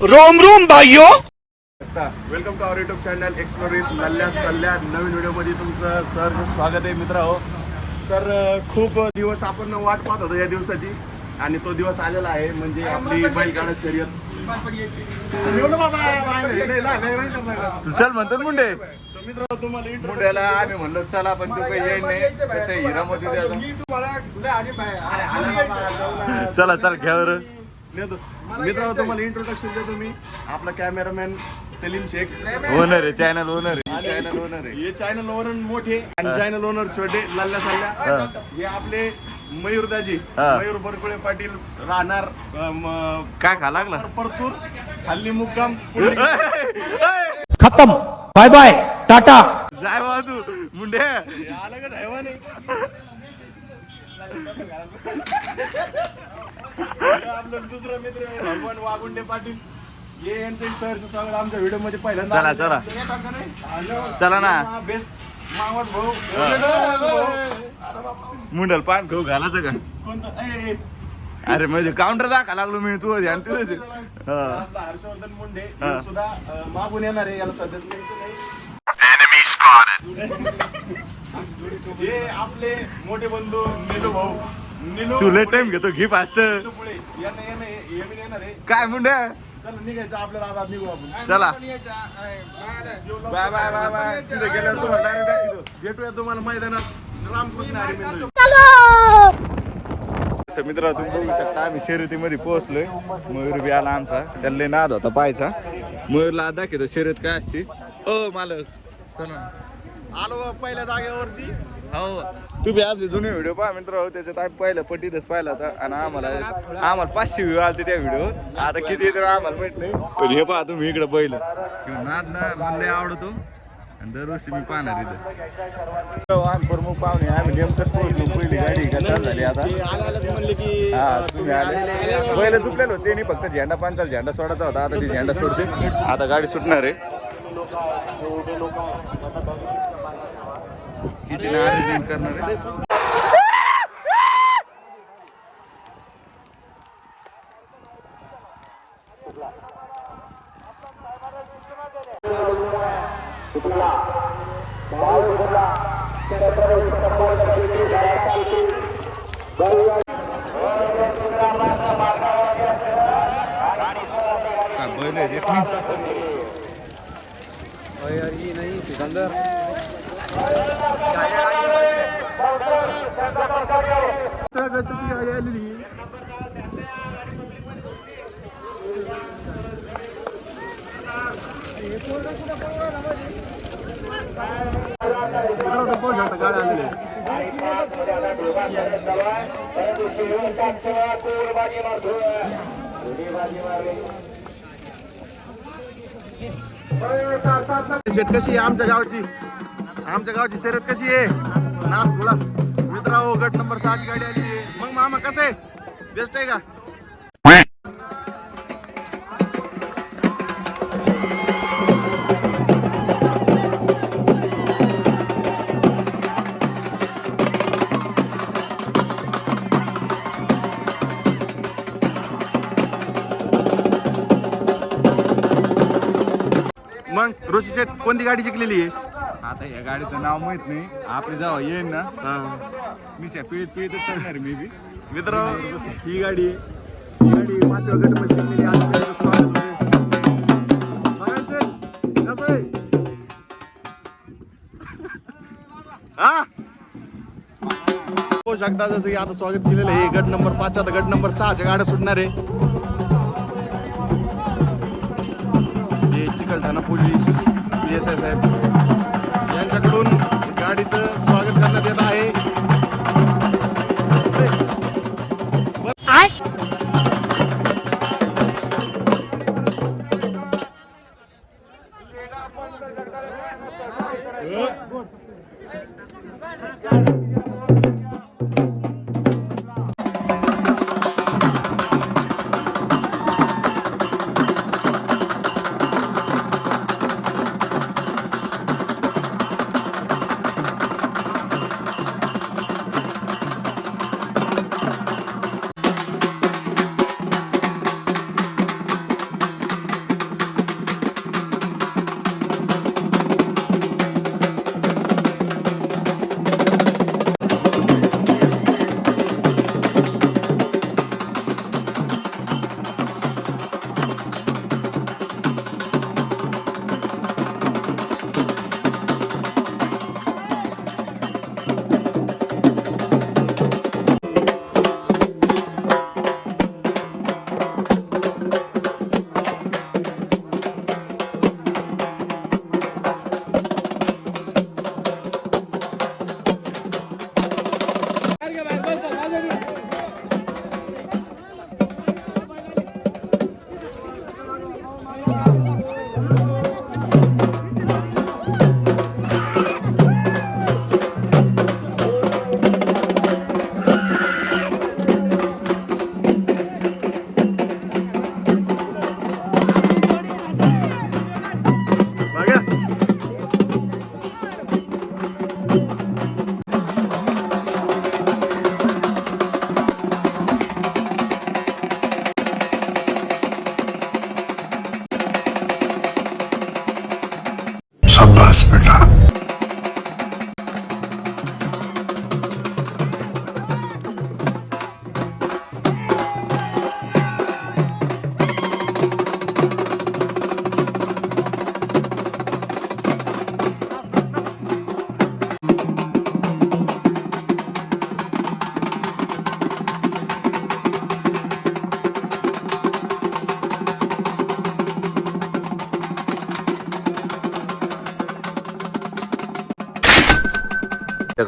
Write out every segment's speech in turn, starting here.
Rome रोम भाइयों welcome to our YouTube channel exploring नल्ल्या सल्ल्या. नवीन व्हिडिओमध्ये तुमचं सहर्ष स्वागत आहे मित्र हो. तर खूप दिवस आपण वाट पाहत होतो या दिवसाची. आणि तो दिवस आलेला आहे म्हणजे आपली बैलगाडा शर्यत. हे चल म्हणतात मुंडे. तर मित्र तुम्हाला मुंड्याला आम्ही म्हणलो चला पण तू काही येईल नाही. कसं हिरामध्ये. चला चल घ्या मित्रांनो तुम्हाला इंट्रोडक्शन देतो मी. आपला कॅमेरामॅन सलीम शेख. ओनर आहे चॅनल ओनर आहे. चॅनल ओनर आहे. हे चॅनल ओनर मोठे आणि चॅनल ओनर छोटे लल्ल्या सल्ल्या. हे. आपले मयूरदाजी हा. मयूर बरकुळे पाटील राहणार काय खा लागला? परतूर हल्ली मुक्काम खत्म. Bye bye tata. जाय बाबा तू. मुंडे आलं का आपलं दुसरा मित्र आहे, भगवान वागुंडे पाटील. हे यांचं सहर्ष स्वागत आमच्या व्हिडिओमध्ये पहिल्यांदा चला, चला. चला ना. बेस्ट मावट भाऊ. अरे. मुंडल पान खाऊ घालायचं का? कोणतं? ए, ए. अरे म्हणजे काउंटर दाखवा लागलो मी तू ध्यान तिथेच आहे. हा. हर्षवर्धन मुंडे. हे. हा. सुद्धा अं, मागून येणार आहे याला नाही. हे आपले मोठे बंधू निलू भाऊ. निलू तू लेट टाइम घेतो घे फास्ट निलू पुढे. यांना येणं हे बी येणार आहे. काय मुंडे चला निघायचं. आपल्याला आता निघू आपण. चला. Bye bye bye bye. तिथे गेल्यावर तुम्हाला direct दाखवतो. भेटूया तुम्हाला मैदानात. रामकृष्ण हरी मिळतो असं मित्र तुम्ही बघू शकता आम्ही शर्यतीमध्ये पोहोचलोय. मयूर बी आला आमचा. त्याला लय नाद होता पाहायचा. मयूरला दाखवतो शर्यत काय असते. ओ मालक. चला. ना. आलो बा पहिल्या जागेवरती. हो. तुम्ही आपले जुने व्हिडिओ पहा मित्र हो त्याच्यात आम्ही पहिलं पट्टीतच पाहिला होता आणि आम्हाला आम्हाला पाचशे व्ह्यू आलते त्या व्हिडिओ आता किती तर आम्हाला माहीत नाही. पण हे पहा तुम्ही इकडे पहिलं. किंवा नाद ना मला आवडतो. आणि दरवर्षी मी पाहणार इथं. हो, आम्ही प्रमुख पाहुणे आम्ही नेमकं पोहोचलो पहिली गाडी. का चालू झाली आता? की हा तुम्ही आले. पहिलं चुकलेलो त्यांनी फक्त झेंडा पांचाल झेंडा सोडायचा होता. आता ती झेंडा सोडते आता गाडी सुटणार आहे. किती अरेंजमेंट करणार आहे काय बैल आहे रे? गटाची गाडी आलेली पाहू शकता गाडी आलेली कशी आमच्या गावची. आमच्या गावची शर्यत कशी आहे? नाथ बोला मित्रांनो गट नंबर सहाची गाडी आली आहे. मग मामा कसं आहे? बेस्ट आहे का? मग ऋषी शेठ कोणती गाडी जिंकलेली आहे? आता या गाडीचं नाव माहीत नाही. आपली जेव्हा येईन ना. मी त्या पिळीत पिळीतच चालणार मी बी मित्र ही गाडी आहे ही गाडी पाचव्या गटमध्ये आज स्वागत कसं आहे? हा? शकता जसं की आता स्वागत केलेलं आहे. गट नंबर पाच आता गट नंबर सहाच्या गाड्या सुटणार आहे. हे Chikalthana police P S I साहेब.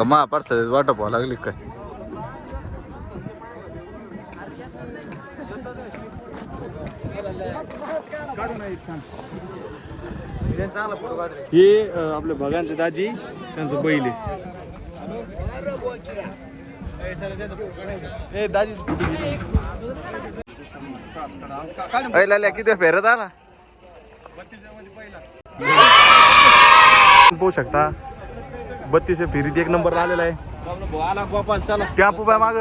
का महापारसाची वाटा पाहावं लागली काय? हे अं, आपले भगांचे दाजी त्यांचं बैल आहे. ए दाजी अय लाल्या किती फेरत आला? पाहू शकता. बत्तीसशे फेरीत एक नंबर आलेला आहे. आला गोपाल चला. टॅम्पू बाय माग.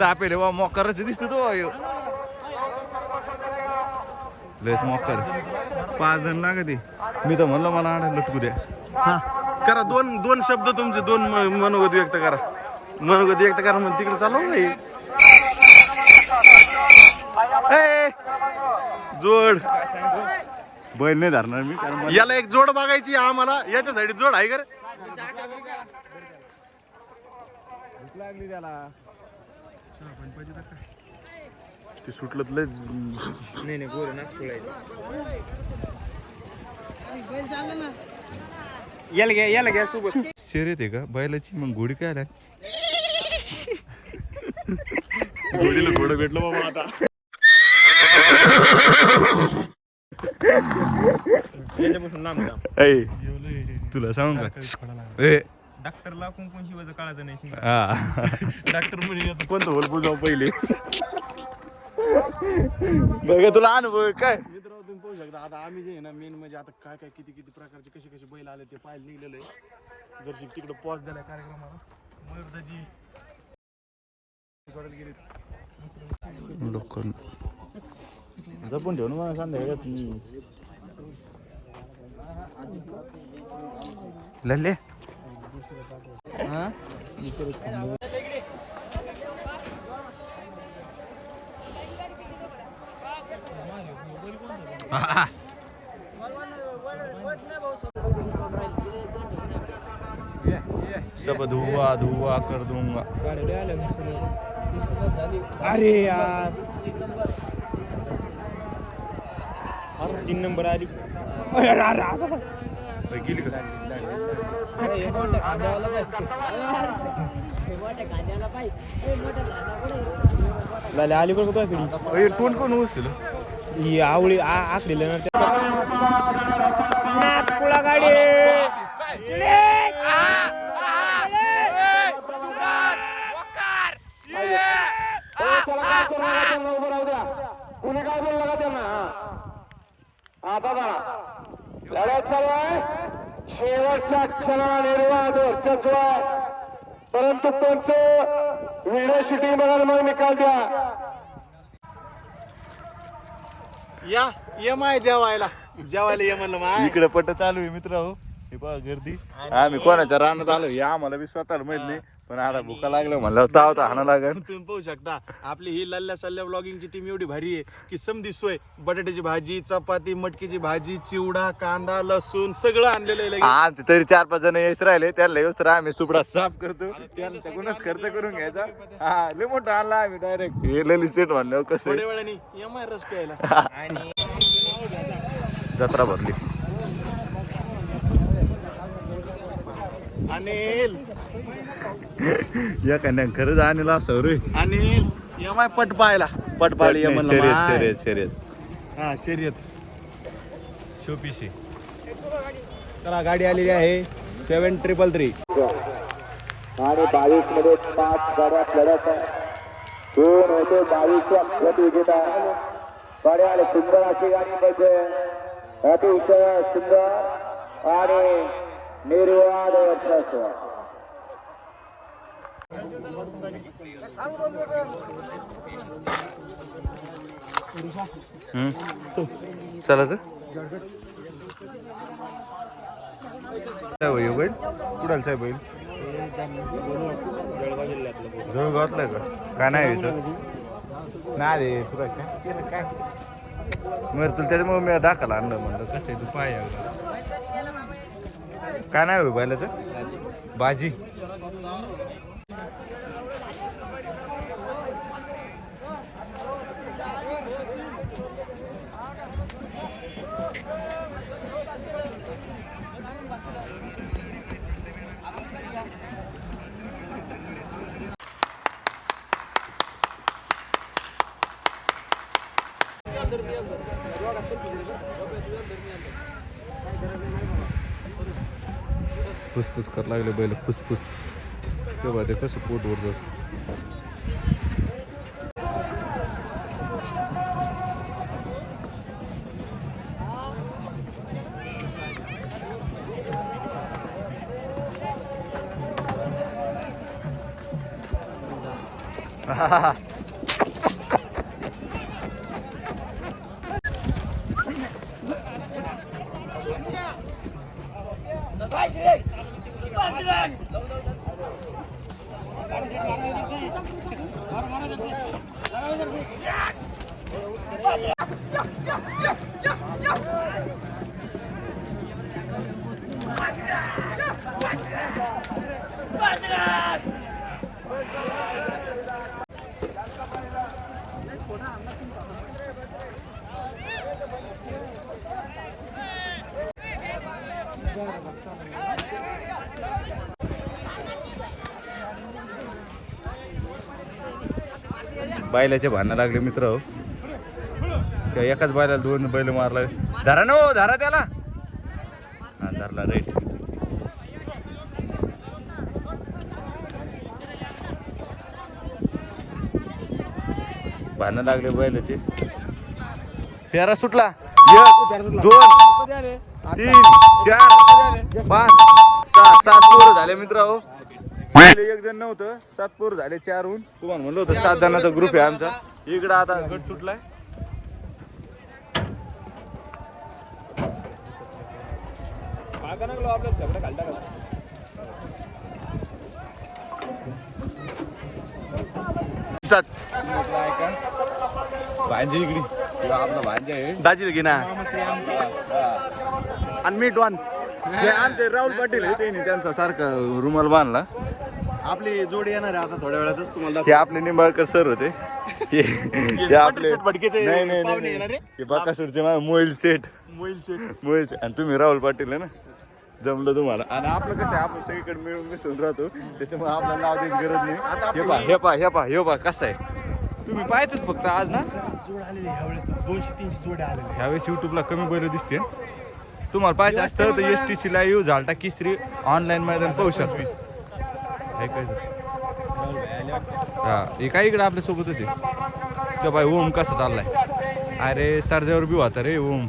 तापेल वा मोकारच दिसतो तो. लयच मोकार. पाच जण लागत आहे. मी तर म्हणलं मला लटकू द्या. हा. करा दोन दोन शब्द तुमचे दोन मनोगत व्यक्त करा. मनोगत व्यक्त करा मग तिकडे चालू नाही जोड. बैल नाही धरणार मी कारण मला- याला एक जोड बघायची आहे आम्हाला. याच्यासाठी जोड आहे का रे? ते सुटलं लय. नाही नाही गोर याला घ्या याला घ्या सोबत. शर्यत आहे का? बैलाची मग घोडी काय आलाय घोडीला घोडं भेटलं बाबा आता. ऐ तुला सांगू का? ए. डॉक्टरला कुंकुम शिवायचं काळाचं नाही शिंगा हा. डॉक्टर म्हणे याचं कोणतं होल बुजाव पहिले. बघा तुला अनुभव आहे काय? मित्रांनो तुम्ही पाहू शकता आता आम्ही जे आहे ना मेन म्हणजे आता काय काय किती किती प्रकारचे कसे कसे बैल आले ते पाहायला निघलेलं आहे. जर तिकडे पॉज दिलाय कार्यक्रमाला. मयूरदाजी लोक जपून ठेवून मला संध्याकाळी तुम्ही लल्ले. सब धुआ धुआ कर दूंगा। अरे यार। तीन नंबर आली. गेली का? लाले आली बरं का कोण कोण उचल ही आवळी आ- आखलेलं ना त्या- नागपुडा गाडी कुणी काय बोललं का त्यांना आता बघा लढ्यात चालू आहे शेवटच्या क्षणाला निर्वाद वर्चस्व परंतु पंच व्हिडिओ शूटिंग बघायला मग निकाल द्या. या ये माय जेवायला. जेवायला ये म्हणलं माय. इकडे पट्ट चालू आहे मित्र हो हे गर्दी. आम्ही कोणाच्या रानात आलो हे आम्हाला बी स्वतःला माहीत नाही. पण आता भुका लागलं म्हणलं ताव तर हाणं लागेल तुम्ही पाहू शकता आपली ही लल्ल्या सल्ल्या ब्लॉगिंगची टीम एवढी भारी आहे की समधी सोय बटाट्याची भाजी चपाती मटकीची भाजी चिवडा कांदा लसूण सगळं आणलेलं आहे. आमचे तरी चार पाच जण येस राहिले त्याला येऊस तर आम्ही सुपडा साफ करतो. त्यांचा गुणच खर्च करून घ्यायचा. हा लय मोठा आणला आम्ही डायरेक्ट हे ललित सेट म्हणलं कसं थोड्या वेळाने ये माय रस प्यायला आणि जत्रा भरली. अनिल. या कन्या खरंच आणला असं रे. अनिल ये माय पट पाहायला. पट पाहिली ये म्हणलं शर्यत माय. शर्यत शर्यत. हा शर्यत. शोपीशी. चला गाडी आलेली आहे. सेवन ट्रिपल थ्री आणि बावीसमध्ये पाच गाड्यात लढत आहे. दोन होते बावीसच्या गट विजेता गाड्या आले सुंदर अशी गाडी पाहिजे अतिशय सुंदर. आणि निर्वाद वर्चस्व चालायचं काय होय बैल कुडालचा आहे बैल? जवळ गावातलाय का? काय नाही यायचं नाही रे तुला काय? मग तुला त्याच्यामुळे मी दाखल आणलं म्हणलं. कसं आहे तू पाय. काय नाव आहे बैलाचं? बाजी. दरम्यान फुसफुस कर लागले बैल फुसफुस. तेव्हा ते कसं पोट वर बैलाचे भांडणं लागले मित्र. हो त्या एकाच बैलाला दोन बैल मारला. धरा नो हो, धरा त्याला. हा धरला रेट भांडणं लागले बैलाचे. फेरा सुटला. एक दोन तीन चार पाच सहा सात पोरं झाले मित्र हो. पहिले एक जण नव्हतं सात पोर झाले चारहून तुम्हाला म्हणलं होतं सात जणांचा ग्रुप आहे आमचा. इकडं आता गट सुटलाय. सात. भांजे इकडे. आपला भांजे आहे. दाजी घे ना. आणि मी डॉन आमचे राहुल पाटील आहे त्यांनी त्यांचा सारखा रुमाल बांधला. आपली जोडी येणार आहे आता थोड्या वेळातच तुम्हाला हे आपले निंबाळकर सर होते. हे हे आपले भटकेचे नाही नाही पाहुणे नाही. येणार नाही. रे? हे बाकासूरचे मा- मोईल सेठ मोईल शेट मोईल सेठ. आणि तुम्ही राहुल पाटील आहे ना? जमलं तुम्हाला. आणि आपलं कसं आहे आपण सगळीकडे मिळून मिसळून राहतो. त्याच्यामुळे आपल्याला नाव द्यायची गरज नाही. हे पा हे पा हे पा हे पा कसं आहे. तुम्ही पाहायचंच फक्त आज ना? जोड आलेले ह्यावेळेस दोनशे तीनशे जोडे आलेले ह्यावेळेस युट्यूबला कमी बैल दिसते तुम्हाला पाहिजे असतं तर एस टी सी लाईव्ह झालटा किसरी ऑनलाईन मैदान पाहू शकतो. हे काय हा हे काय इकडे आपल्या सोबतच आहे तो बाई ओम कसा चाललाय? अरे सरजेवर बी होता रे ओम.